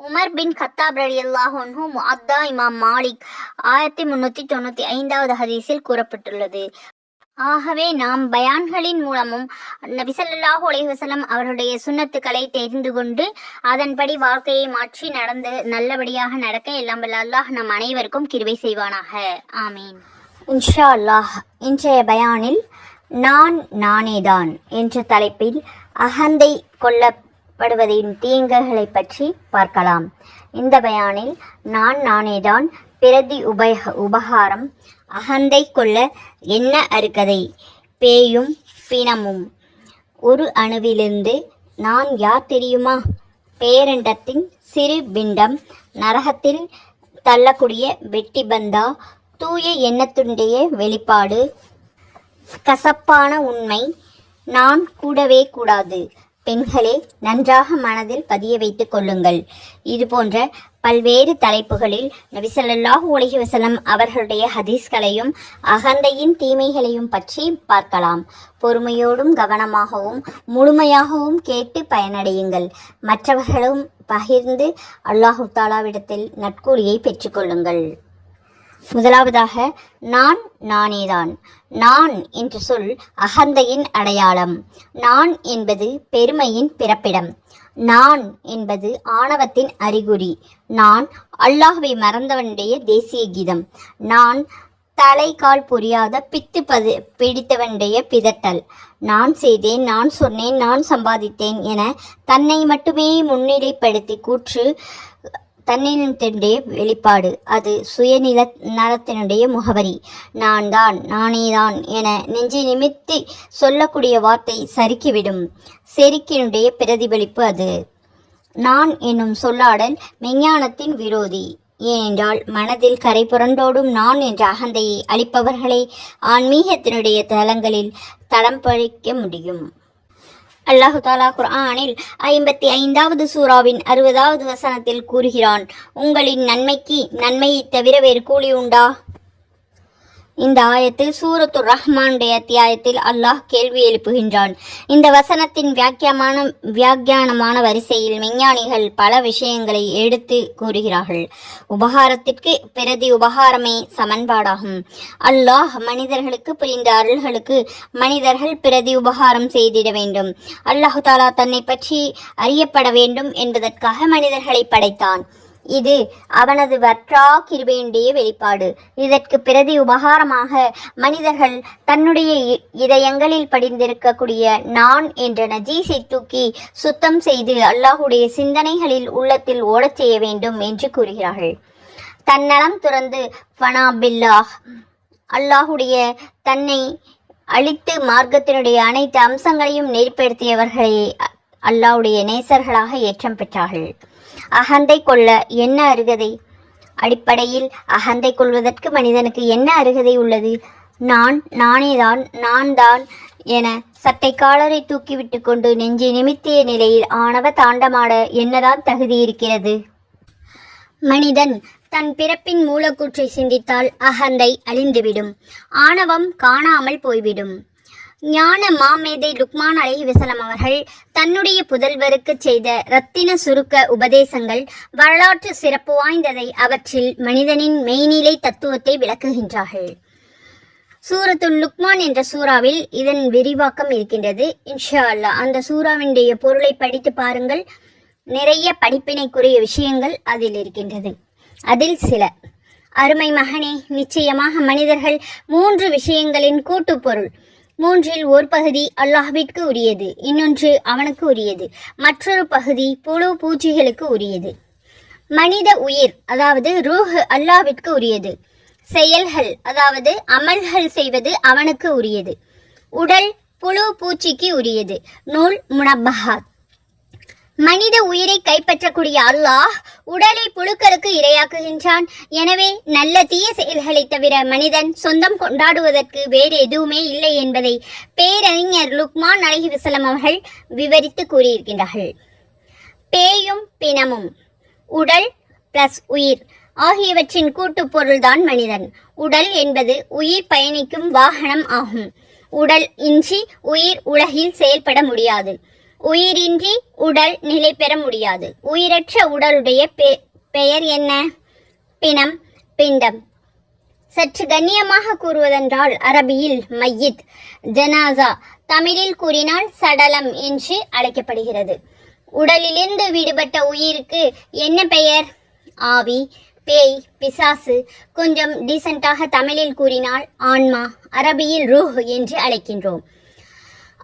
Umar பின் கத்தாப் ரலி அல்லாஹு முஅத்தா இமாம் மாலிக் ஆயிரத்தி முன்னூத்தி தொண்ணூத்தி ஐந்தாவது ஹதீஸில் கூறப்பட்டுள்ளது. ஆகவே நாம் பயான்களின் மூலமும் நபிசல்லாஹு ஸல்லல்லாஹு அவருடைய சுன்னத்துக்களை தெரிந்து கொண்டு அதன்படி வாழ்க்கையை மாற்றி நடந்து நல்லபடியாக நடக்க எல்லாம் அல்லாஹ் நம் அனைவருக்கும் கிருவை செய்வானாக. ஆமீன். இன்ஷா அல்லாஹ் இன்றைய பயானில் நான் நானேதான் என்ற தலைப்பில் அகந்தை படுவதின் தீங்குகளை பற்றி பார்க்கலாம். இந்த பயானில் நான் நானேதான் பிரதி உபய உபகாரம். அகந்தை கொள்ள என்ன அறுக்கதை? பேயும் பிணமும். ஒரு அணுவிலிருந்து நான் யார் தெரியுமா? பேரண்டத்தின் சிறு பிண்டம் நரகத்தில் தள்ளக்கூடிய வெட்டி பந்தா தூய எண்ணத்துடைய வெளிப்பாடு. கசப்பான உண்மை. நான் கூடவே கூடாது. பெண்களே நன்றாக மனதில் பதிய வைத்துக் கொள்ளுங்கள். இது போன்ற பல்வேறு தலைப்புகளில் நபிசல்லாஹு உலகி வசலம் அவர்களுடைய ஹதீஸ்களையும் அகந்தையின் தீமைகளையும் பற்றி பார்க்கலாம். பொறுமையோடும் கவனமாகவும் முழுமையாகவும் கேட்டு பயனடையுங்கள். மற்றவர்களும் பகிர்ந்து அல்லாஹு தாலாவிடத்தில் நட்கூலியை பெற்றுக்கொள்ளுங்கள் முதலாவதாக நான் நானேதான். நான் என்று சொல் அகந்தையின் அடையாளம். நான் என்பது பெருமையின் பிறப்பிடம். நான் என்பது ஆணவத்தின் அறிகுறி. நான் அல்லாஹுவை மறந்தவனுடைய தேசிய கீதம். நான் தலைகால் புரியாத பித்து பது பிடித்தவனுடைய பிதட்டல் நான் செய்தேன் நான் சொன்னேன் நான் சம்பாதித்தேன் என தன்னை மட்டுமே முன்னிலைப்படுத்தி கூற்று தன்னினத்தினுடைய வெளிப்பாடு. அது சுயநில நலத்தினுடைய முகவரி. நான் தான் நானே தான் என நெஞ்சை நிமித்தி சொல்லக்கூடிய வார்த்தை சறுக்கிவிடும். செருக்கினுடைய பிரதிபலிப்பு அது. நான் என்னும் சொல்லாடல் மெஞ்ஞானத்தின் விரோதி. ஏனென்றால் மனதில் கரை புரண்டோடும் நான் என்ற அகந்தையை அளிப்பவர்களை ஆன்மீகத்தினுடைய தலங்களில் தடம் பழிக்க முடியும். அல்லாஹு தாலா குர்ஆனில் ஐம்பத்தி ஐந்தாவது சூறாவின் அறுபதாவது வசனத்தில் கூறுகிறான் உங்களின் நன்மைக்கு நன்மையை தவிர வேறு கூலி உண்டா? இந்த ஆயத்தில் சூரத்து ரஹ்மானுடைய அத்தியாயத்தில் அல்லாஹ் கேள்வி எழுப்புகின்றான். இந்த வசனத்தின் வியாக்கியமான வியாக்கியானமான வரிசையில் விஞ்ஞானிகள் பல விஷயங்களை எடுத்து கூறுகிறார்கள். உபகாரத்திற்கு பிரதி உபகாரமே சமன்பாடாகும். அல்லாஹ் மனிதர்களுக்கு புரிந்த அருள்களுக்கு மனிதர்கள் பிரதி உபகாரம் செய்திட வேண்டும். அல்லாஹு தாலா தன்னை பற்றி அறியப்பட வேண்டும் என்பதற்காக மனிதர்களை படைத்தான். இது அவனது வற்றா கிருபையுடைய வெளிப்பாடு. இதற்கு பிரதி உபகாரமாக மனிதர்கள் தன்னுடைய இ- இதயங்களில் படிந்திருக்கக்கூடிய நான் என்ற நஜீஸை தூக்கி சுத்தம் செய்து அல்லாஹுடைய சிந்தனைகளில் உள்ளத்தில் ஓடச் செய்ய வேண்டும் என்று கூறுகிறார்கள். தன்னலம் துறந்து ஃபனா பில்லாஹ் அல்லாஹுடைய தன்னை அழித்து மார்க்கத்தினுடைய அனைத்து அம்சங்களையும் நெறிப்படுத்தியவர்களை அல்லாவுடைய அல்லாஹ்வுடைய நேசர்களாக ஏற்றம் பெற்றார்கள். அகந்தை கொள்ள என்ன அருகதை? அடிப்படையில் அகந்தை கொள்வதற்கு மனிதனுக்கு என்ன அருகதை உள்ளது? நான் நானேதான் நான் தான் என சட்டை காலரை தூக்கிவிட்டு கொண்டு நெஞ்சை நிமித்திய நிலையில் ஆணவ தாண்டமாட என்னதான் தகுதி இருக்கிறது? மனிதன் தன் பிறப்பின் மூலக்கூற்றை சிந்தித்தால் அகந்தை அழிந்துவிடும். ஆணவம் காணாமல் போய்விடும். ஞான மாமேதை லுக்மான் அலஹி வசலம் அவர்கள் தன்னுடைய புதல்வருக்கு செய்த ரத்தின சுருக்க உபதேசங்கள் வரலாற்று சிறப்பு வாய்ந்ததை அவற்றில் மனிதனின் மெய்நிலை தத்துவத்தை விளக்குகின்றார்கள். சூரத்துல் லுக்மான் என்ற சூறாவில் இதன் விரிவாக்கம் இருக்கின்றது. இன்ஷா அல்லா அந்த சூறாவினுடைய பொருளை படித்து பாருங்கள். நிறைய படிப்பினைக்குரிய விஷயங்கள் அதில் இருக்கின்றது. அதில் சில. அருமை மகனே நிச்சயமாக மனிதர்கள் மூன்று விஷயங்களின் கூட்டுப்பொருள் மூன்றில் ஒரு பகுதி அல்லாஹ்விற்கு உரியது இன்னொன்று அவனுக்கு உரியது. மற்றொரு பகுதி புழு பூச்சிகளுக்கு உரியது. மனித உயிர் அதாவது ரூஹ் அல்லாவிற்கு உரியது. செயல்கள் அதாவது அமல்கள் செய்வது அவனுக்கு உரியது. உடல் புழு பூச்சிக்கு உரியது. நூல் முனப்பஹாத். மனித உயிரை கைப்பற்றக்கூடிய அல்லாஹ் உடலை புழுக்களுக்கு இரையாக்குகின்றான். எனவே நல்ல தீய செயல்களை தவிர மனிதன் சொந்தம் கொண்டாடுவதற்கு வேறு எதுவுமே இல்லை என்பதை பேரறிஞர் லுக்மான் அலஹி வசலம் அவர்கள் விவரித்து கூறியிருக்கின்றார்கள். பேயும் பிணமும் உடல் பிளஸ் உயிர் ஆகியவற்றின் கூட்டு பொருள்தான் மனிதன். உடல் என்பது உயிர் பயணிக்கும் வாகனம் ஆகும். உடல் இன்றி உயிர் உலகில் செயல்பட முடியாது. உயிரின்றி உடல் நிலை பெற முடியாது. உயிரற்ற உடலுடைய பெ- பெயர் என்ன? பிணம் பிண்டம். சற்று கண்ணியமாக கூறுவதென்றால் அரபியில் மையித் ஜனாசா தமிழில் கூறினால் சடலம் என்று அழைக்கப்படுகிறது. உடலிலிருந்து விடுபட்ட உயிருக்கு என்ன பெயர்? ஆவி பேய் பிசாசு கொஞ்சம் டீசெண்டாக தமிழில் கூறினால் ஆன்மா அரபியில் ரூஹ் என்று அழைக்கின்றோம்.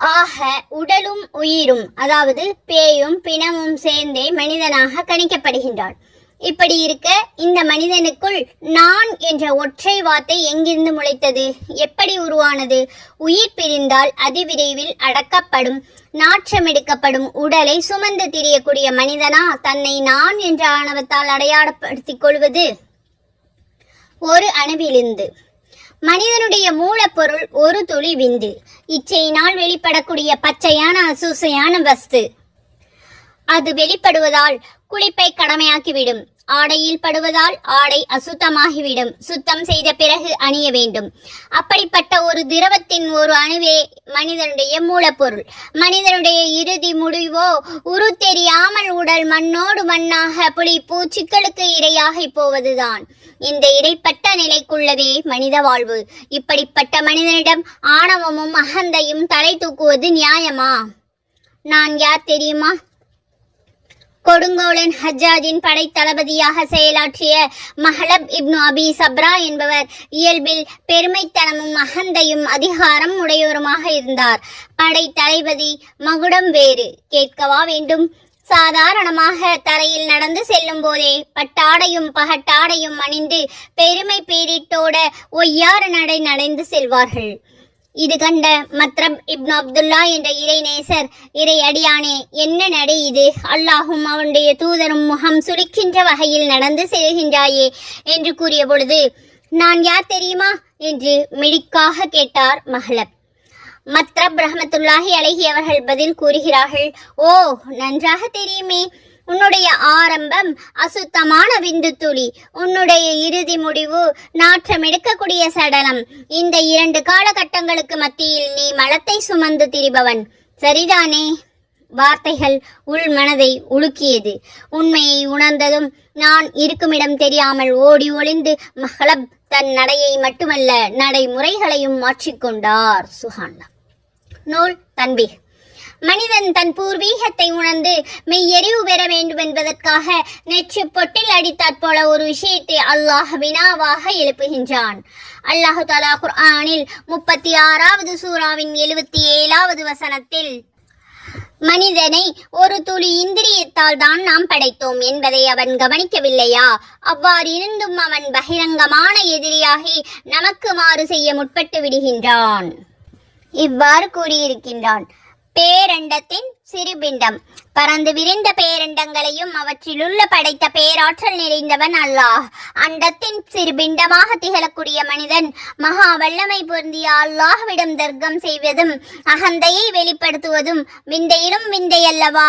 ஆக உடலும் உயிரும் அதாவது பேயும் பிணமும் சேர்ந்தே மனிதனாக கணிக்கப்படுகின்றான் இப்படி இருக்க இந்த மனிதனுக்குள் நான் என்ற ஒற்றை வார்த்தை எங்கிருந்து முளைத்தது? எப்படி உருவானது? உயிர் பிரிந்தால் அதிவிரைவில் அடக்கப்படும் நாற்றம் எடுக்கப்படும் உடலை சுமந்து திரியக்கூடிய மனிதனா தன்னை நான் என்ற ஆணவத்தால் அடையாளப்படுத்திக் கொள்வது? ஒரு அணுவிலிருந்து. மனிதனுடைய மூலப்பொருள் ஒரு துளி விந்து. இச்சையினால் வெளிப்படக்கூடிய பச்சையான அசூசையான வஸ்து. அது வெளிப்படுவதால் குளிப்பை கடமையாக்கிவிடும். ஆடையில் படுவதால் ஆடை அசுத்தமாகிவிடும். சுத்தம் செய்த பிறகு அணிய வேண்டும். அப்படிப்பட்ட ஒரு திரவத்தின் ஒரு அணுவே மனிதனுடைய மூலப்பொருள். மனிதனுடைய இறுதி முடிவோ உரு தெரியாமல் உடல் மண்ணோடு மண்ணாக புலி பூச்சிக்களுக்கு இரையாகி போவதுதான். இந்த இடைப்பட்ட நிலைக்குள்ளதே மனித வாழ்வு. இப்படிப்பட்ட மனிதனிடம் ஆணவமும் அகந்தையும் தலை தூக்குவது நியாயமா? நான் யார் தெரியுமா? கொடுங்கோலன் ஹஜ்ஜாஜின் படைத்தளபதியாக செயலாற்றிய மஹலப் இப்னு அபி சப்ரா என்பவர் இயல்பில் பெருமைத்தனமும் அகந்தையும் அதிகாரம் உடையவருமாக இருந்தார். படை தளபதி மகுடம் வேறு. கேட்கவா வேண்டும். சாதாரணமாக தரையில் நடந்து செல்லும் போதே பட்டாடையும் பகட்டாடையும் அணிந்து பெருமை பேரிட்டோட ஒய்யாறு நடை நடந்து செல்வார்கள். இது கண்ட மத்ரப் இப்னு அப்துல்லா என்ற இறைநேசர் இறை அடியானே என்ன நடை இது? அல்லாஹும் அவனுடைய தூதரும் முகம் சுளிக்கின்ற வகையில் நடந்து செல்கின்றாயே என்று கூறிய பொழுது நான் யார் தெரியுமா? என்று மிடிக்காக கேட்டார் மஹலப். மத்ரப் ரஹமத்துல்லாஹி அழகி அவர்கள் பதில் கூறுகிறார்கள் ஓ நன்றாக தெரியுமே. உன்னுடைய ஆரம்பம் அசுத்தமான விந்து துளி உன்னுடைய இறுதி முடிவு நாற்றம் எடுக்கக்கூடிய சடலம். இந்த இரண்டு காலகட்டங்களுக்கு மத்தியில் நீ மலத்தை சுமந்து திரிபவன். சரிதானே? வார்த்தைகள் உள் மனதை உலுக்கியது. உண்மையை உணர்ந்ததும் நான் இருக்குமிடம் தெரியாமல் ஓடி ஒளிந்து மஹலப் தன் நடையை மட்டுமல்ல நடைமுறைகளையும் மாற்றிக்கொண்டார். சுஹானா. நூல் தன்பீர் மனிதன் தன் பூர்வீகத்தை உணர்ந்து மெய்யறிவு பெற வேண்டும் என்பதற்காக நெற்று பொட்டில் அடித்தாற் போல ஒரு விஷயத்தை அல்லாஹ் வினாவாக எழுப்புகின்றான். அல்லாஹு தலா குர்ஆனில் முப்பத்தி ஆறாவது சூறாவின் எழுபத்தி ஏழாவது வசனத்தில் மனிதனை ஒரு துளி இந்திரியத்தால் தான் நாம் படைத்தோம் என்பதை அவன் கவனிக்கவில்லையா? அவ்வாறு இருந்தும் அவன் பகிரங்கமான எதிரியாகி நமக்கு மாறு செய்ய முற்பட்டு விடுகின்றான். இவ்வாறு கூறியிருக்கின்றான். பேரண்டத்தின் சிறுபிண்டம். பறந்து விரிந்த பேரண்டங்களையும் அவற்றிலுள்ள படைத்த பேராற்றல் நிறைந்தவன் அல்லாஹ். அண்டத்தின் சிறுபிண்டமாக திகழக்கூடிய மனிதன் மகா வல்லமை பொருந்திய அல்லாஹ்விடம் தர்க்கம் செய்வதும் அகந்தையை வெளிப்படுத்துவதும் விந்தையிலும் விந்தையல்லவா அல்லவா?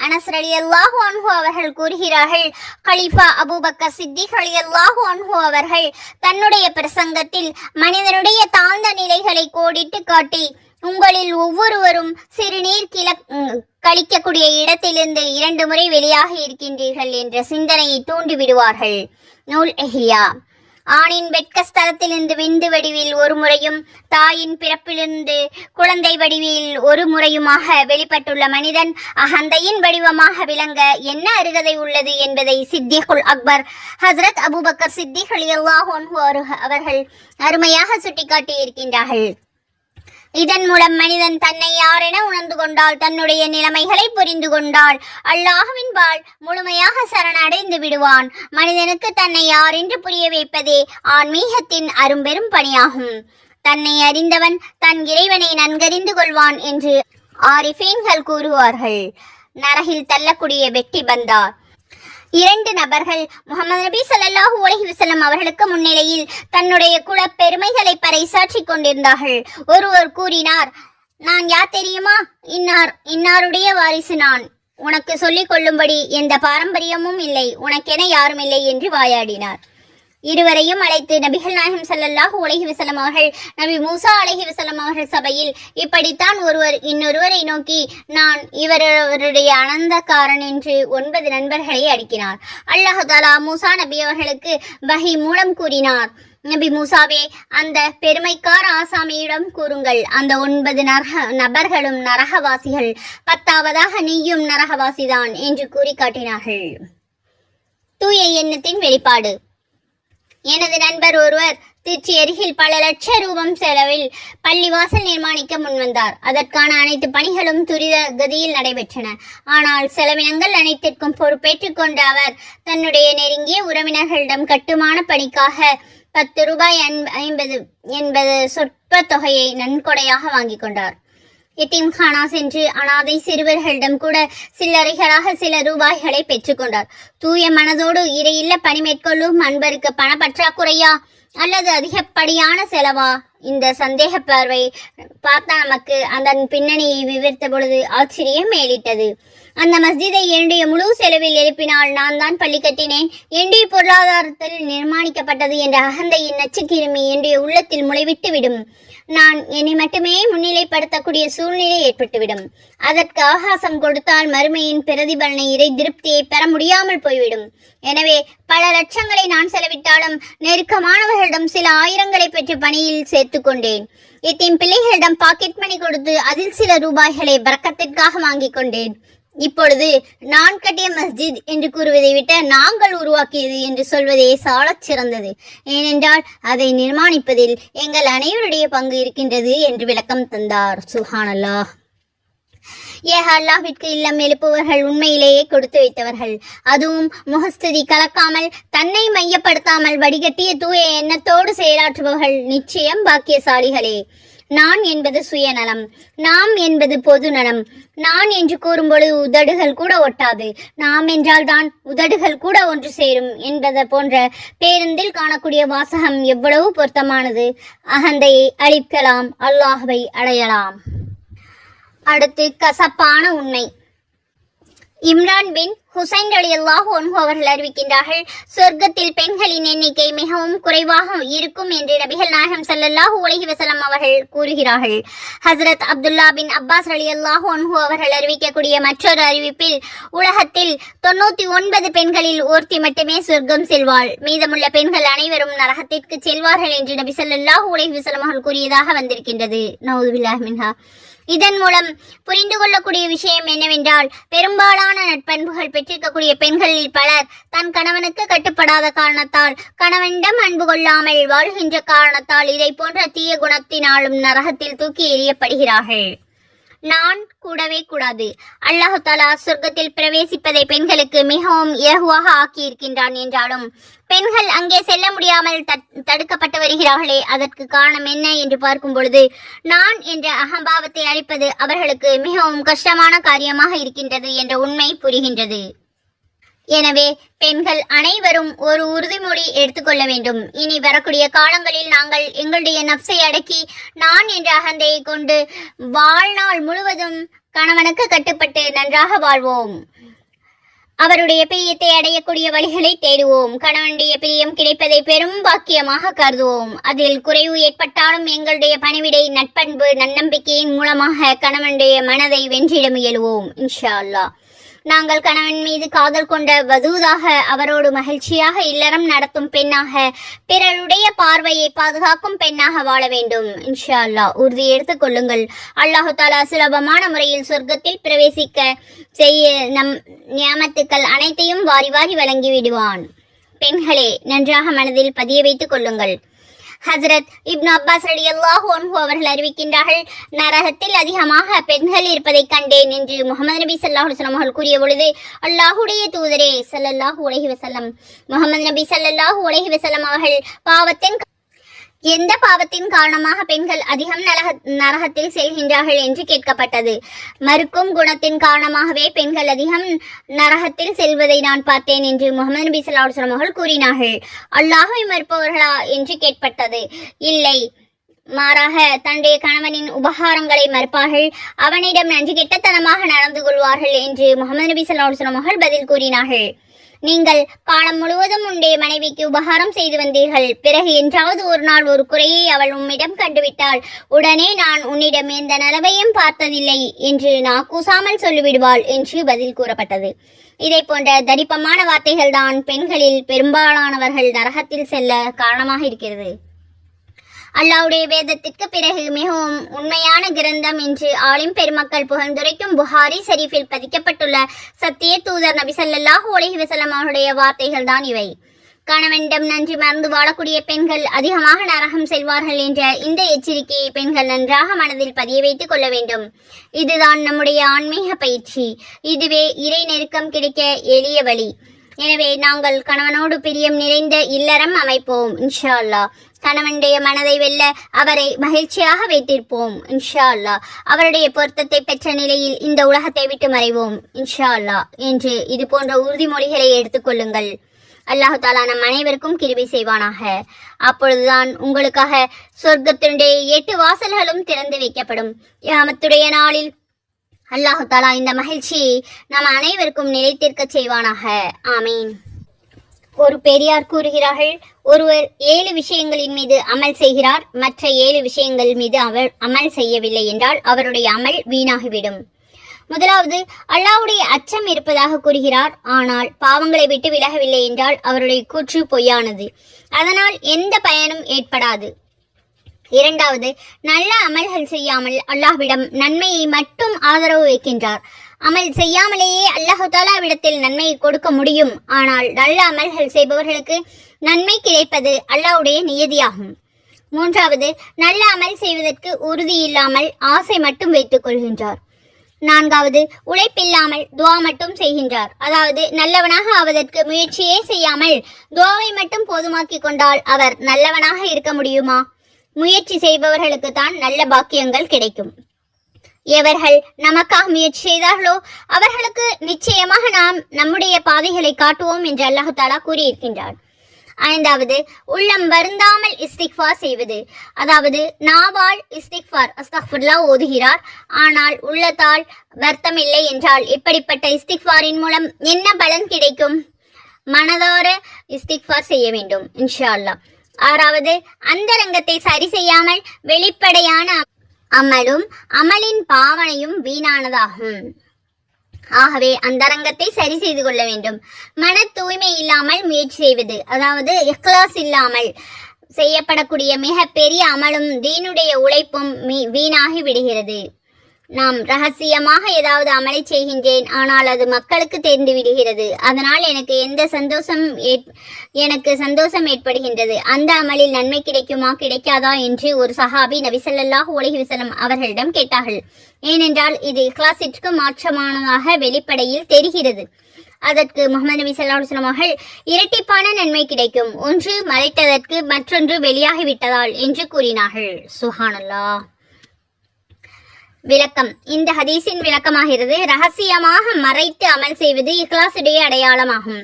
அனஸ் ரலியல்லாஹு அன்ஹு அவர்கள் கூறுகிறார்கள் கலிஃபா அபூபக்க சித்திக் ரலியல்லாஹு அன்ஹு அவர்கள் தன்னுடைய பிரசங்கத்தில் மனிதனுடைய தாழ்ந்த நிலைகளை கோடிட்டு காட்டி உங்களில் ஒவ்வொருவரும் சிறுநீர் கிள கழிக்கக்கூடிய இடத்திலிருந்து இரண்டு முறை வெளியாக இருக்கின்றீர்கள் என்ற சிந்தனையை தூண்டி விடுவார்கள். நூல் எஹியா. ஆணின் வெட்கஸ்தலத்திலிருந்து விந்து வடிவில் ஒரு முறையும் தாயின் பிறப்பிலிருந்து குழந்தை வடிவில் ஒரு முறையுமாக வெளிப்பட்டுள்ள மனிதன் அகந்தையின் வடிவமாக விளங்க என்ன அருகதை உள்ளது என்பதை சித்திகுல் அக்பர் ஹசரத் அபூபக்கர் சித்திகள் அலியல்லாஹு அவர்கள் அருமையாக சுட்டிக்காட்டி இருக்கின்றார்கள் இதன் மூலம் மனிதன் தன்னை யாரென உணர்ந்து கொண்டால் தன்னுடைய நிலைமைகளை புரிந்து கொண்டால் அல்லாஹுவின் பால் முழுமையாக சரணடைந்து விடுவான். மனிதனுக்கு தன்னை யார் என்று புரிய வைப்பதே ஆன்மீகத்தின் அரும்பெரும் பணியாகும். தன்னை அறிந்தவன் தன் இறைவனை நன்கறிந்து கொள்வான் என்று ஆரிஃபீன்கள் கூறுவார்கள். நரகில் தள்ளக்கூடிய வெட்டி பந்தார் இரண்டு நபர்கள் முகமது நபி ஸல்லல்லாஹு உலகி வசலம் அவர்களுக்கு முன்னிலையில் தன்னுடைய குல பெருமைகளை பறைசாற்றி கொண்டிருந்தார்கள். ஒருவர் கூறினார் நான் யார் தெரியுமா? இன்னார் இன்னாருடைய வாரிசு நான். உனக்கு சொல்லிக் கொள்ளும்படி எந்த பாரம்பரியமும் இல்லை. உனக்கென யாரும் இல்லை என்று வாயாடினார். இருவரையும் அழைத்து நபிகள் நாயகம் சல்லல்லாஹு அலைஹி வஸல்லம் அவர்கள் நபி மூசா அலஹி வஸல்லம் அவர்கள் சபையில் இப்படித்தான் ஒருவர் இன்னொருவரை நோக்கி நான் இவருடைய அனந்தக்காரன் என்று ஒன்பது நண்பர்களை அடுக்கினார். அல்லாஹ் தாலா மூசா நபி அவர்களுக்கு வகை மூலம் கூறினார். நபி மூசாவே அந்த பெருமைக்கார ஆசாமியிடம் கூறுங்கள். அந்த ஒன்பது நரக நபர்களும் நரகவாசிகள் பத்தாவதாக நீயும் நரகவாசிதான் என்று கூறி காட்டினார்கள். தூய எண்ணத்தின் வெளிப்பாடு. எனது நண்பர் ஒருவர் திருச்சி அருகில் பல லட்ச ரூபம் செலவில் பள்ளிவாசல் நிர்மாணிக்க முன்வந்தார். அதற்கான அனைத்து பணிகளும் துரித கதியில் நடைபெற்றன. ஆனால் செலவினங்கள் அனைத்திற்கும் பொறுப்பேற்றுக் கொண்ட அவர் தன்னுடைய நெருங்கிய உறவினர்களிடம் கட்டுமான பணிக்காக பத்து ரூபாய் ஐம்ப- ஐம்பது என்பது சொற்ப தொகையை நன்கொடையாக வாங்கிக் கொண்டார். எத்தீம்கானா சென்று அனாதை சிறுவர்களிடம் கூட சில்லறைகளாக சில ரூபாய்களை பெற்றுக்கொண்டார் தூய மனதோடு இறையில்ல பணி மேற்கொள்ளும் அன்பருக்கு பண பற்றாக்குறையா அல்லது அதிகப்படியான செலவா? இந்த சந்தேக பார்வை பார்த்தா நமக்கு அதன் பின்னணியை விவரித்த பொழுது ஆச்சரியம் மேலிட்டது. அந்த மஸ்ஜிதை என்னுடைய முழு செலவில் எழுப்பினால் நான் தான் பள்ளி கட்டினேன். என்னுடைய பொருளாதாரத்தில் நிர்மாணிக்கப்பட்டது என்ற அகந்தையின் நச்சுக்கிருமி என்னுடைய உள்ளத்தில் முளைவிட்டு விடும் நான் என்னை மட்டுமே முன்னிலைப்படுத்தக்கூடிய சூழ்நிலை ஏற்பட்டுவிடும். அதற்கு அவகாசம் கொடுத்தால் மறுமையின் பிரதிபலனை இறை திருப்தியை பெற முடியாமல் போய்விடும். எனவே பல லட்சங்களை நான் செலவிட்டாலும் நெருக்கமானவர்களிடம் சில ஆயிரங்களை பெற்று பணியில் சேர்த்து கொண்டேன். இத்தின் பிள்ளைகளிடம் பாக்கெட் மணி கொடுத்து அதில் சில ரூபாய்களை பறக்கத்திற்காக வாங்கிக் கொண்டேன். இப்பொழுது நான் கட்டிய மஸ்ஜித் என்று கூறுவதை விட நாங்கள் உருவாக்கியது என்று சொல்வதே சாலச் சிறந்தது. ஏனென்றால் அதை நிர்மாணிப்பதில் எங்கள் அனைவருடைய பங்கு இருக்கின்றது என்று விளக்கம் தந்தார். சுஹானல்லா ஏஹ அல்லாஹிற்கு இல்லம் எழுப்புவர்கள் உண்மையிலேயே கொடுத்து வைத்தவர்கள். அதுவும் முகஸ்துதி கலக்காமல் தன்னை மையப்படுத்தாமல் வடிகட்டிய தூய எண்ணத்தோடு செயலாற்றுபவர்கள் நிச்சயம் பாக்கியசாலிகளே. நான் என்பது சுயநலம் நாம் என்பது பொது நலம். நான் என்று கூறும்பொழுது உதடுகள் கூட ஒட்டாது. நாம் என்றால் தான் உதடுகள் கூட ஒன்று சேரும் என்பது போன்ற பேருந்தில் காணக்கூடிய வாசகம் எவ்வளவு பொருத்தமானது? அகந்தையை அழிக்கலாம் அல்லாஹவை அடையலாம். அடுத்து கசப்பான உண்மை. இம்ரான் பின் ஹுசைன் அலி அல்லாஹ் அவர்கள் அறிவிக்கின்றார்கள் சொர்க்கத்தில் பெண்களின் எண்ணிக்கை மிகவும் குறைவாக இருக்கும் என்று நபிகள் நாயகம் ஸல்லல்லாஹு உலகி வசலம் அவர்கள் கூறுகிறார்கள். ஹசரத் அப்துல்லா பின் அப்பாஸ் அலி அல்லாஹ் அவர்கள் அறிவிக்கக்கூடிய மற்றொரு அறிவிப்பில் உலகத்தில் தொண்ணூத்தி ஒன்பது பெண்களில் ஒருத்தி மட்டுமே சொர்க்கம் செல்வாள். மீதமுள்ள பெண்கள் அனைவரும் நரகத்திற்கு செல்வார்கள் என்று நபி சல்லாஹூ உலகி வசலம் அவர்கள் கூறியதாக வந்திருக்கின்றது. நவுதுபில்லாஹ் மின்ஹா. இதன் மூலம் புரிந்து கொள்ளக்கூடிய விஷயம் என்னவென்றால் பெரும்பாலான நட்பண்புகள் பெற்றிருக்கக்கூடிய பெண்களில் பலர் தன் கணவனுக்கு கட்டுப்படாத காரணத்தால் கணவனிடம் அன்பு கொள்ளாமல் வாழ்கின்ற காரணத்தால் இதை போன்ற தீய குணத்தினாலும் நரகத்தில் தூக்கி எறியப்படுகிறார்கள். நான் கூடவே கூடாது. அல்லாஹு தாலா சொர்க்கத்தில் பிரவேசிப்பதை பெண்களுக்கு மிகவும் இலகுவாக ஆக்கியிருக்கின்றான் என்றாலும் பெண்கள் அங்கே செல்ல முடியாமல் தட்- தடுக்கப்பட்டு வருகிறார்களே அதற்கு காரணம் என்ன என்று பார்க்கும் பொழுது நான் என்ற அகம்பாவத்தை அளிப்பது அவர்களுக்கு மிகவும் கஷ்டமான காரியமாக இருக்கின்றது என்ற உண்மை புரிகின்றது. எனவே பெண்கள் அனைவரும் ஒரு உறுதிமொழி எடுத்துக்கொள்ள வேண்டும். இனி வரக்கூடிய காலங்களில் நாங்கள் எங்களுடைய நப்சை அடக்கி நான் என்ற அகந்தையை கொண்டு வாழ்நாள் முழுவதும் கணவனுக்கு கட்டுப்பட்டு நன்றாக வாழ்வோம். அவருடைய பிரியத்தை அடையக்கூடிய வழிகளை தேடுவோம். கணவனுடைய பிரியம் கிடைப்பதை பெரும் பாக்கியமாக கருதுவோம். அதில் குறைவு ஏற்பட்டாலும் எங்களுடைய பணிவிடை நட்பண்பு நன்னம்பிக்கையின் மூலமாக கணவனுடைய மனதை வென்றிட முயலுவோம். இன்ஷா அல்லாஹ். நாங்கள் கணவன் மீது காதல் கொண்ட வதூதாக அவரோடு மகிழ்ச்சியாக இல்லறம் நடத்தும் பெண்ணாக பிறருடைய பார்வையை பாதுகாக்கும் பெண்ணாக வாழ வேண்டும். இன்ஷா அல்லாஹ் உறுதி எடுத்துக் கொள்ளுங்கள். அல்லாஹு தாலா சுலபமான முறையில் சொர்க்கத்தில் பிரவேசிக்க செய்ய நம் நியமத்துக்கள் அனைத்தையும் வாரி வாரி வழங்கி விடுவான். பெண்களே நன்றாக மனதில் பதிய வைத்துக் கொள்ளுங்கள். ஹசரத் இப்னு அப்பாஸ் ரலியல்லாஹு அல்லாஹ் அவர்கள் அறிவிக்கின்றார்கள் நரகத்தில் அதிகமாக பெண்கள் இருப்பதைக் கண்டேன் என்று முகமது நபி சல்லாஹ் அலுவலம் அவர்கள் கூறிய பொழுது அல்லாஹுடைய தூதரே சல்லல்லாஹு உலகி வசல்லம் முகமது நபி சல்லல்லாஹு உலகி வசல்லம் அவர்கள் பாவத்தின் எந்த பாவத்தின் காரணமாக பெண்கள் அதிகம் நரக நரகத்தில் செல்கின்றார்கள் என்று கேட்கப்பட்டது. மறுக்கும் குணத்தின் காரணமாகவே பெண்கள் அதிகம் நரகத்தில் செல்வதை நான் பார்த்தேன் என்று முகமது நபி ஸல்லல்லாஹு அவர்கள் கூறினார்கள். அல்லாஹை மறுப்பவர்களா என்று கேட்பட்டது. இல்லை. மாறாக தன்னுடைய கணவனின் உபகாரங்களை மறுப்பார்கள். அவனிடம் நன்றி கெட்டத்தனமாக நடந்து கொள்வார்கள் என்று முகமது நபி ஸல்லல்லாஹு அவர்கள் பதில் கூறினார்கள். நீங்கள் காலம் முழுவதும் உண்டே மனைவிக்கு உபகாரம் செய்து வந்தீர்கள். பிறகு என்றாவது ஒரு நாள் ஒரு குறையை அவள் உம்மிடம் கண்டுவிட்டாள். உடனே நான் உன்னிடம் எந்த நலவையும் பார்த்ததில்லை என்று நான் கூசாமல் சொல்லிவிடுவாள் என்று பதில் கூறப்பட்டது. இதை போன்ற தரிப்பமான வார்த்தைகள் தான் பெண்களில் பெரும்பாலானவர்கள் நரகத்தில் செல்ல காரணமாக இருக்கிறது. அல்லாவுடைய வேதத்திற்கு பிறகு மிகவும் உண்மையான கிரந்தம் என்று ஆலிம் பெருமக்கள் புகழ்ந்துரைக்கும் புகாரி ஷெரீஃபில் பதிக்கப்பட்டுள்ள சத்திய தூதர் நபி ஸல்லல்லாஹு அலைஹி வஸல்லம் அவருடைய வார்த்தைகள் தான் இவை. கணவனிடம் நன்றி மறந்து வாழக்கூடிய பெண்கள் அதிகமாக நரகம் செல்வார்கள் என்ற இந்த எச்சரிக்கையை பெண்கள் நன்றாக மனதில் பதிய வைத்துக் கொள்ள வேண்டும். இதுதான் நம்முடைய ஆன்மீக பயிற்சி. இதுவே இறை நெருக்கம் கிடைக்க எளிய வழி. எனவே நாங்கள் கணவனோடு பிரியம் நிறைந்த இல்லறம் அமைப்போம் இன்ஷா அல்லாஹ். கணவனுடைய மனதை வெல்ல அவரை மகிழ்ச்சியாக வைத்திருப்போம். இன்ஷா அல்லாஹ் அவருடைய பொருத்தத்தை பெற்ற நிலையில் இந்த உலகத்தை விட்டு மறைவோம். இன்ஷா அல்லாஹ் என்று இது போன்ற உறுதிமொழிகளை எடுத்துக்கொள்ளுங்கள் அல்லாஹு தாலா நம் அனைவருக்கும் கிருபி செய்வானாக. அப்பொழுதுதான் உங்களுக்காக சொர்க்கத்தினுடைய எட்டு வாசல்களும் திறந்து வைக்கப்படும். யாமத்துடைய நாளில் அல்லாஹு தாலா இந்த மகிழ்ச்சியை நம் அனைவருக்கும் நிலைத்திருக்க செய்வானாக. ஆமீன். ஒரு பெரியார் கூறுகிறார்கள் ஒருவர் ஏழு விஷயங்களின் மீது அமல் செய்கிறார் மற்ற ஏழு விஷயங்கள் மீது அவர் அமல் செய்யவில்லை என்றால் அவருடைய அமல் வீணாகிவிடும். முதலாவது அல்லாஹ்வுடைய அச்சம் இருப்பதாக கூறுகிறார் ஆனால் பாவங்களை விட்டு விலகவில்லை என்றால் அவருடைய கூற்று பொய்யானது. அதனால் எந்த பயனும் ஏற்படாது. இரண்டாவது நல்ல அமல்கள் செய்யாமல் அல்லாஹ்விடம் நன்மையை மட்டும் ஆதரவு வைக்கின்றார். அமல் செய்யாமலேயே அல்லாஹு தாலாவிடத்தில் நன்மையை கொடுக்க முடியும். ஆனால் நல்ல அமல்கள் செய்பவர்களுக்கு நன்மை கிடைப்பது அல்லாஹ்வுடைய நியதியாகும். மூன்றாவது நல்ல அமல் செய்வதற்கு உறுதி இல்லாமல் ஆசை மட்டும் வைத்துக் கொள்கின்றார். நான்காவது உழைப்பில்லாமல் துவா மட்டும் செய்கின்றார். அதாவது நல்லவனாக ஆவதற்கு முயற்சியே செய்யாமல் துவாவை மட்டும் போதுமாக்கி கொண்டால் அவர் நல்லவனாக இருக்க முடியுமா? முயற்சி செய்பவர்களுக்கு தான் நல்ல பாக்கியங்கள் கிடைக்கும். எவர்கள் நமக்காக முயற்சி செய்தார்களோ அவர்களுக்கு நிச்சயமாக நாம் நம்முடைய பாதைகளை காட்டுவோம் என்று அல்லாஹு தாலா கூறியிருக்கின்றார் ஐந்தாவது உள்ளம் வருந்தாமல் இஸ்திக்ஃபார் செய்வது. அதாவது நாவால் இஸ்திக்ஃபார் அஸ்தக்ஃபுல்லா ஓதுகிறார். ஆனால் உள்ளத்தால் வருத்தமில்லை என்றால் இப்படிப்பட்ட இஸ்திக்ஃபாரின் மூலம் என்ன பலன் கிடைக்கும்? மனதார இஸ்திக்ஃபார் செய்ய வேண்டும் இன்ஷா அல்லாஹ். ஆறாவது அந்தரங்கத்தை சரி செய்யாமல் வெளிப்படையான அமலும் அமலின் பாவனையும் வீணானதாகும். ஆகவே அந்தரங்கத்தை சரி செய்து கொள்ள வேண்டும். மன தூய்மை இல்லாமல் முயற்சி செய்வது அதாவது இக்லாஸ் இல்லாமல் செய்யப்படக்கூடிய மிக பெரிய அமலும் தீனுடைய உழைப்பும் மீ- வீணாகி விடுகிறது. நாம் ரகசியமாக ஏதாவது அமலை செய்கின்றேன் ஆனால் அது மக்களுக்கு தெரிந்து விடுகிறது. அதனால் எனக்கு எந்த சந்தோஷம் ஏற்- எனக்கு சந்தோஷம் ஏற்படுகின்றது. அந்த அமலில் நன்மை கிடைக்குமா கிடைக்காதா என்று ஒரு சஹாபி நபிசல்லாஹ் உலகி விசலம் அவர்களிடம் கேட்டார்கள். ஏனென்றால் இது இஹ்லாசிற்கு மாற்றமானதாக வெளிப்படையில் தெரிகிறது. அதற்கு முகமது நபி ஸல்லல்லாஹு அவர்கள் இரட்டிப்பான நன்மை கிடைக்கும். ஒன்று மறைத்ததற்கு மற்றொன்று வெளியாகிவிட்டதால் என்று கூறினார்கள். சுஹானல்லாஹ் விளக்கம். இந்த ஹதீஸின் விளக்கமாகிறது ரகசியமாக மறைத்து அமல் செய்வது இக்லாசுடைய அடையாளமாகும்.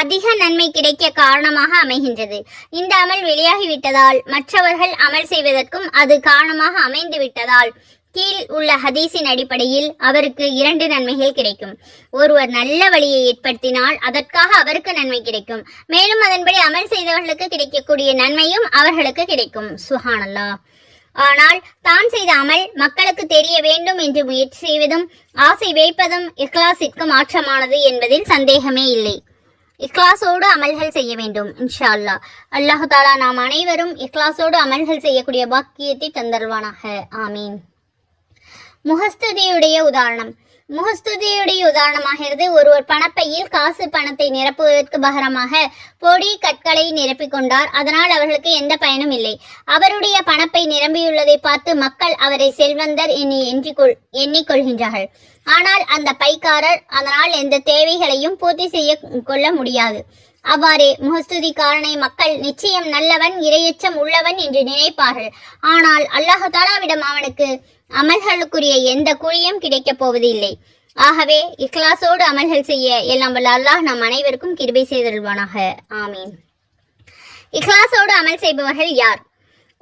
அதிக நன்மை கிடைக்க காரணமாக அமைகின்றது. இந்த அமல் வெளியாகிவிட்டதால் மற்றவர்கள் அமல் செய்வதற்கும் அது காரணமாக அமைந்து விட்டதால் கீழ் உள்ள ஹதீஸின் அடிப்படையில் அவருக்கு இரண்டு நன்மைகள் கிடைக்கும். ஒருவர் நல்ல வழியை ஏற்படுத்தினால் அதற்காக அவருக்கு நன்மை கிடைக்கும். மேலும் அதன்படி அமல் செய்தவர்களுக்கு கிடைக்கக்கூடிய நன்மையும் அவர்களுக்கு கிடைக்கும். சுஹானல்லா ஆனால் தான் செய்த அமல் மக்களுக்கு தெரிய வேண்டும் என்று முயற்சி செய்வதும் ஆசை வைப்பதும் இக்லாஸிற்கு மாற்றமானது என்பதில் சந்தேகமே இல்லை. இக்லாஸோடு அமல்கள் செய்ய வேண்டும் இன்ஷா அல்லாஹ் அல்லாஹு தாலா நாம் அனைவரும் இக்லாஸோடு அமல்கள் செய்யக்கூடிய பாக்கியத்தை தந்தருவானாக ஆமீன். முகஸ்துதியுடைய உதாரணம். முகஸ்துதியுடைய உதாரணமாகிறது ஒருவர் பணப்பையில் காசு பணத்தை நிரப்புவதற்கு பகரமாக பொடி கற்களை நிரப்பிக் கொண்டார். அதனால் அவர்களுக்கு எந்த பயனும் இல்லை. அவருடைய பணப்பை நிரம்பியுள்ளதை பார்த்து மக்கள் அவரை செல்வந்தர் எண்ணி எண்ணிக்கொள் எண்ணிக்கொள்கின்றார்கள். ஆனால் அந்த பைக்காரர் அதனால் எந்த தேவைகளையும் பூர்த்தி செய்ய கொள்ள முடியாது. அவ்வாறே முகஸ்துதிக்காரனை மக்கள் நிச்சயம் நல்லவன் இரையச்சம் உள்ளவன் என்று நினைப்பார்கள். ஆனால் அல்லாஹாலாவிடம் அவனுக்கு அமல்களுக்குரிய எந்த குழியும் கிடைக்கப் போவதில்லை. ஆகவே இக்லாஸோடு அமல்கள் செய்ய எல்லாம் வல்ல அல்லாஹ் நம் அனைவருக்கும் கிருபை செய்தல்வானாக ஆமீன். இக்லாஸோடு அமல் செய்பவர்கள் யார்?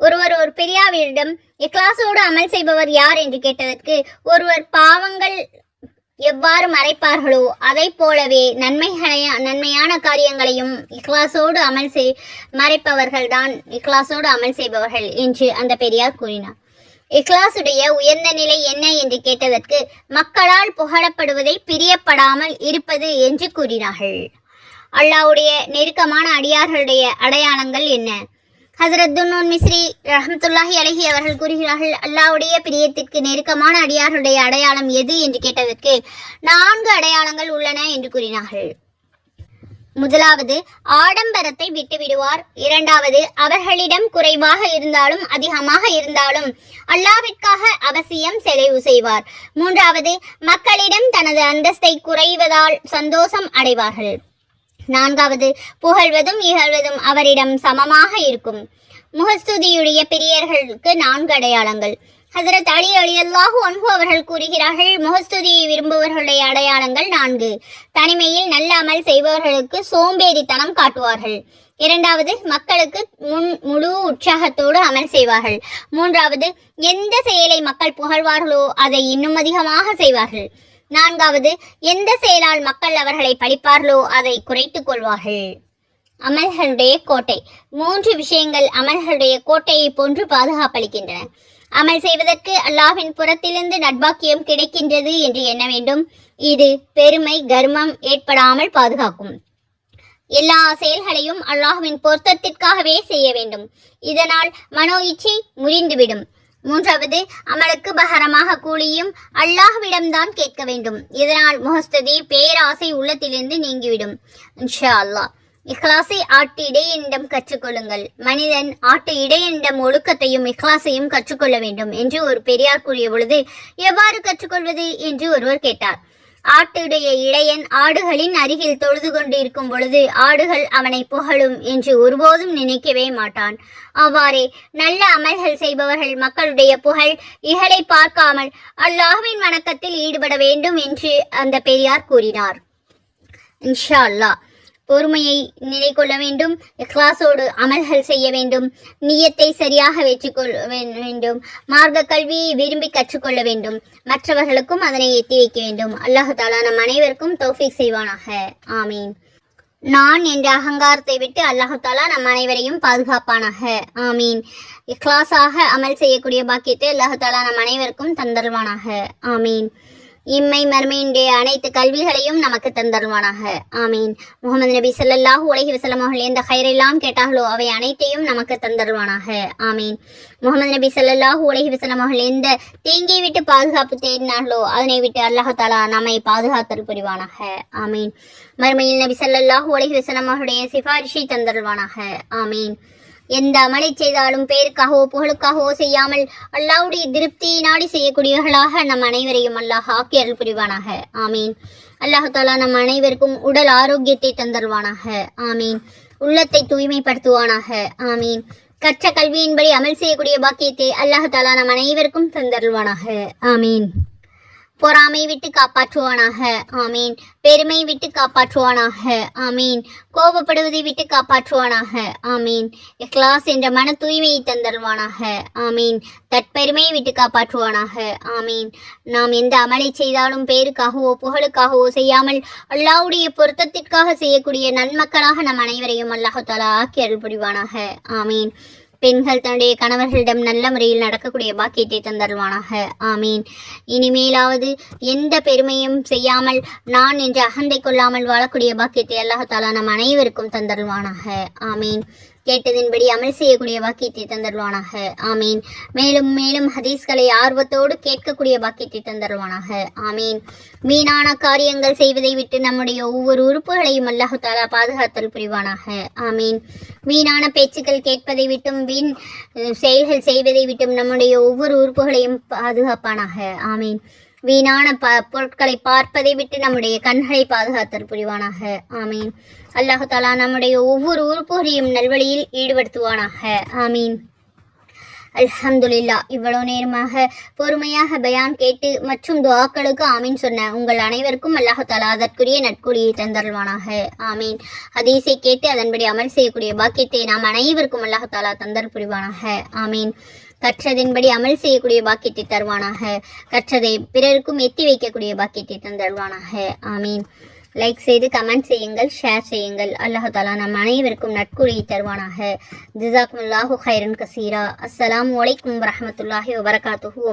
ஒருவர் ஒரு பெரியாவிடம் இக்லாஸோடு அமல் செய்பவர் யார் என்று கேட்டதற்கு ஒருவர் பாவங்கள் எவ்வாறு மறைப்பார்களோ அதை போலவே நன்மைகளை நன்மையான காரியங்களையும் இக்லாசோடு அமல் செய் மறைப்பவர்கள்தான் இக்லாஸோடு அமல் செய்பவர்கள் என்று அந்த பெரியார் கூறினார். இக்லாசுடைய உயர்ந்த நிலை என்ன என்று கேட்டதற்கு மக்களால் புகழப்படுவதை பிரியப்படாமல் இருப்பது என்று கூறினார்கள். அல்லாஹ்வுடைய நெருக்கமான அடியார்களுடைய அடையாளங்கள் என்ன? ஹசரத் துன்னூன் மிஸ்ரி ரஹமத்துல்லாஹி அலஹி அவர்கள் கூறுகிறார்கள் அல்லாஹ்வுடைய பிரியத்திற்கு நெருக்கமான அடியார்களுடைய அடையாளம் எது? என்று கேட்டதற்கு நான்கு அடையாளங்கள் உள்ளன என்று கூறினார்கள். முதலாவது ஆடம்பரத்தை விட்டுவிடுவார். இரண்டாவது அவர்களிடம் குறைவாக இருந்தாலும் அதிகமாக இருந்தாலும் அல்லாவிற்காக அவசியம் செலவு செய்வார். மூன்றாவது மக்களிடம் தனது அந்தஸ்தை குறைவதால் சந்தோஷம் அடைவார்கள். நான்காவது புகழ்வதும் இகழ்வதும் அவரிடம் சமமாக இருக்கும். முகஸ்துதியுடைய பிரியர்களுக்கு நான்கு அடையாளங்கள். ஹசரத் அலி அலி அல்லாஹு அன்பு அவர்கள் கூறுகிறார்கள் முகஸ்துதியை விரும்புபவர்களுடைய அடையாளங்கள் நான்கு. தனிமையில் நல்ல அமல் செய்பவர்களுக்கு சோம்பேறித்தனம் காட்டுவார்கள். இரண்டாவது மக்களுக்கு முன் முழு உற்சாகத்தோடு அமல் செய்வார்கள். மூன்றாவது எந்த செயலை மக்கள் புகழ்வார்களோ அதை இன்னும் அதிகமாக செய்வார்கள். நான்காவது எந்த செயலால் மக்கள் அவர்களை பழிப்பார்களோ அதை குறைத்துக் கொள்வார்கள். அமல்களுடைய கோட்டை. மூன்று விஷயங்கள் அமல்களுடைய கோட்டையை போன்று பாதுகாப்பளிக்கின்றன. அமல் செய்வதற்கு அல்லாஹின் புறத்திலிருந்து நட்பாக்கியம் கிடைக்கின்றது என்று எண்ண வேண்டும். இது பெருமை கர்மம் ஏற்படாமல் பாதுகாக்கும். எல்லா செயல்களையும் அல்லாஹுவின் பொருத்தத்திற்காகவே செய்ய வேண்டும். இதனால் மனோ இச்சை முறிந்துவிடும். மூன்றாவது அமலுக்கு பகரமாக கூலியும் அல்லாஹ்விடம்தான் கேட்க வேண்டும். இதனால் முகஸ்துதி பேராசை உள்ளத்திலிருந்து நீங்கிவிடும். இன்ஷா அல்லாஹ். இஹ்லாசை ஆட்டு இடையனிடம் கற்றுக்கொள்ளுங்கள். மனிதன் ஆட்டு இடையனிடம் ஒழுக்கத்தையும் இக்லாஸையும் கற்றுக்கொள்ள வேண்டும் என்று ஒரு பெரியார் கூறிய பொழுது எவ்வாறு கற்றுக்கொள்வது? என்று ஒருவர் கேட்டார். ஆட்டுடைய இடையன் ஆடுகளின் அருகில் தொழுது கொண்டு இருக்கும் பொழுது ஆடுகள் அவனை புகழும் என்று ஒருபோதும் நினைக்கவே மாட்டான். அவ்வாறே நல்ல அமல்கள் செய்பவர்கள் மக்களுடைய புகழ் இகழை பார்க்காமல் அல்லாஹ்வின் வணக்கத்தில் ஈடுபட வேண்டும் என்று அந்த பெரியார் கூறினார். இன்ஷா அல்லாஹ். பொறுமையை நிலை கொள்ள வேண்டும் இக்லாஸோடு அமல்கள் செய்ய வேண்டும் நியத்தை சரியாக வெற்றிக்கொள்ள வேண்டும் மார்க்க கல்வியை விரும்பி கற்றுக்கொள்ள வேண்டும். மற்றவர்களுக்கும் அதனை எத்தி வைக்க வேண்டும். அல்லாஹு தாலா நம் அனைவருக்கும் தோஃபிக் செய்வானாக. ஆமீன். நான் என்ற அகங்காரத்தை விட்டு அல்லாஹு தாலா நம் அனைவரையும் பாதுகாப்பானாக. ஆமீன். இக்லாஸாக அமல் செய்யக்கூடிய பாக்கியத்தை அல்லாஹு தாலா நம் அனைவருக்கும் தந்தருவானாக ஆமீன். இம்மை மறுமையினுடைய அனைத்து கல்விகளையும் நமக்கு தந்தருவானாக ஆமீன். முகமது நபி ஸல்லல்லாஹு உலகி வஸல்லம் அவர்கள் எந்த கயிறெல்லாம் கேட்டார்களோ அவை அனைத்தையும் நமக்கு தந்தருவானாக ஆமீன். முகமது நபி ஸல்லல்லாஹு உலகி வஸல்லம் அவர்கள் எந்த தீங்கை விட்டு பாதுகாப்பு தேடினார்களோ அதனை விட்டு அல்லாஹாலா நம்மை பாதுகாத்தல் புரிவானாக. ஆமீன். மறுமையில் நபி ஸல்லல்லாஹு உலகி வஸல்லம் சிபாரிஷை தந்தருவானாக ஆமீன். எந்த அமலை செய்தாலும் பெயருக்காகவோ புகழுக்காகவோ செய்யாமல் அல்லாவுடைய திருப்தியை நாடி செய்யக்கூடியவர்களாக நம் அனைவரையும் அல்லாஹ் ஆக்கி அருள் புரிவானாக. ஆமீன். அல்லாஹ் தாலா நம் அனைவருக்கும் உடல் ஆரோக்கியத்தை தந்தருவானாக. ஆமீன். உள்ளத்தை தூய்மைப்படுத்துவானாக. ஆமீன். கற்ற கல்வியின்படி அமல் செய்யக்கூடிய பாக்கியத்தை அல்லாஹ் தாலா நம் அனைவருக்கும் தந்தருவானாக ஆமீன். பொறாமை விட்டு காப்பாற்றுவானாக. ஆமீன். பெருமை விட்டு காப்பாற்றுவானாக. ஆமீன். கோபப்படுவதை விட்டு காப்பாற்றுவானாக. ஆமீன். இக்லாஸ் என்ற மன தூய்மையை தந்தருவானாக. ஆமீன். தற்பெருமையை விட்டு காப்பாற்றுவானாக. ஆமீன். நாம் எந்த அமலை செய்தாலும் பேருக்காகவோ புகழுக்காகவோ செய்யாமல் அல்லாவுடைய பொருத்தத்திற்காக செய்யக்கூடிய நன்மக்களாக நம் அனைவரையும் அல்லாஹு தாலா ஆக்கி அருள் புரிவானாக ஆமீன். பெண்கள் தன்னுடைய கணவர்களிடம் நல்ல முறையில் நடக்கக்கூடிய பாக்கியத்தை தந்தருவானாக ஆமீன். இனிமேலாவது எந்த பெருமையும் செய்யாமல் நான் என்று அகந்தை கொள்ளாமல் வாழக்கூடிய பாக்கியத்தை அல்லாஹாலா நம் அனைவருக்கும் தந்தருவானாக ஆமீன். கேட்டதின்படி அமல் செய்யக்கூடிய வாக்கியத்தை தந்தருவானாக ஆமீன். மேலும் மேலும் ஹதீஸ்களை ஆர்வத்தோடு கேட்கக்கூடிய வாக்கியத்தை தந்தருவானாக ஆமீன். வீணான காரியங்கள் செய்வதை விட்டு நம்முடைய ஒவ்வொரு உறுப்புகளையும் அல்லாஹு தாலா பாதுகாத்தல் புரிவானாக. ஆமீன். வீணான பேச்சுக்கள் கேட்பதை விட்டும் வீண் செயல்கள் செய்வதை விட்டும் நம்முடைய ஒவ்வொரு உறுப்புகளையும் பாதுகாப்பானாக. ஆமீன். வீணான ப பொருட்களை பார்ப்பதை விட்டு நம்முடைய கண்களை பாதுகாத்தல் புரிவானாக. ஆமீன். அல்லாஹு தாலா நம்முடைய ஒவ்வொரு உறுப்புகளையும் நல்வழியில் ஈடுபடுத்துவானாக. ஆமீன். அல்ஹம்துலில்லா இவ்வளவு நேரமாக பொறுமையாக பயான் கேட்டு மற்றும் துவாக்களுக்கு ஆமீன் சொன்ன உங்கள் அனைவருக்கும் அல்லாஹு தாலா அதற்குரிய நட்கூலியை தந்தருவானாக ஆமீன். ஹதீஸை கேட்டு அதன்படி அமல் செய்யக்கூடிய பாக்கியத்தை நாம் அனைவருக்கும் அல்லாஹு தாலா தந்தர் புரிவானாக. ஆமீன். கற்றதின்படி அமல் செய்யக்கூடிய பாக்கியத்தை தருவானாக. கற்றதை பிறருக்கும் எத்தி வைக்கக்கூடிய பாக்கியத்தை தந்தருவானாக ஆமீன். லைக் செய்து கமெண்ட் செய்யுங்கள் ஷேர் செய்யுங்கள். அல்லாஹாலா நம் அனைவருக்கும் நட்கூலியை தருவானாக. ஜிசாக்குமுல்லாஹு ஹைரன் கசீரா. அஸ்லாம் அலைக்கும் வரமத்துல்லாஹி வபரகாத்துஹு வ